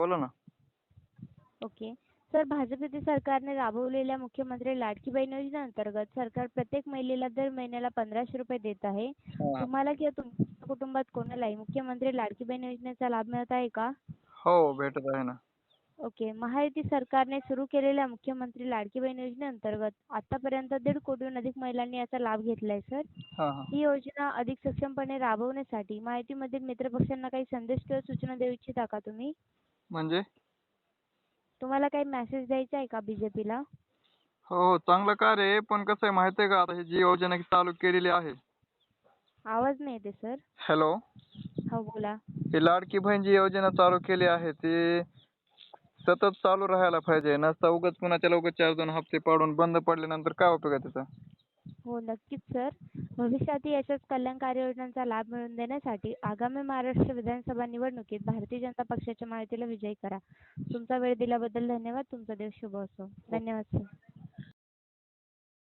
बोला ना. Okay. Sir Bhajap युती सरकारने राबवलेल्या मुख्यमंत्री लाडकी बहीण योजनेअंतर्गत सरकार प्रत्येक महिलेला दर महिन्याला पंधराशे रुपये देत आहे. हा. तुम्हाला किंवा तुमच्या कुटुंबात कोणालाही मुख्यमंत्री लाडकी बहीण योजनेचा लाभ मिळत आहे का? हो भेटत आहे ना. ओके. महायुती सरकारने सुरू केलेल्या मुख्यमंत्री लाडकी बहीण योजनेअंतर्गत आतापर्यंत दीड कोटीहून अधिक महिलांनी याचा लाभ घेतलाय सर. हा हा. ही योजना अधिक सक्षमपणे राबवण्यासाठी महायुतीमधील मित्रपक्षांना काही संदेश किंवा सूचना देऊ इच्छिता का तुम्ही? म्हणजे? तुम्हाला काही मेसेज द्यायचा आहे का बीजेपीला हो हो चांगलं कार्य आहे पण कसं आहे माहिती आहे का? आता ही जी योजना चालू केलेली आहे. आवाज नाही येते सर हॅलो हो बोला. ही लाडकी बहीण जी योजना चालू केली आहे ती सतत चालू राहायला पाहिजे. नसता उगाच पुन्हा उगाच चार दोन हप्ते पाडून बंद पडल्यानंतर काय उपयोग आहे त्याचा? हो नक्कीच सर भविष्यातही अशाच कल्याणकारी योजनांचा लाभ मिळवून देण्यासाठी आगामी महाराष्ट्र विधानसभा निवडणुकीत भारतीय जनता पक्षाच्या महायुतीला विजयी करा. तुमचा वेळ दिल्याबद्दल धन्यवाद. तुमचा दिवस शुभ असो. धन्यवाद सर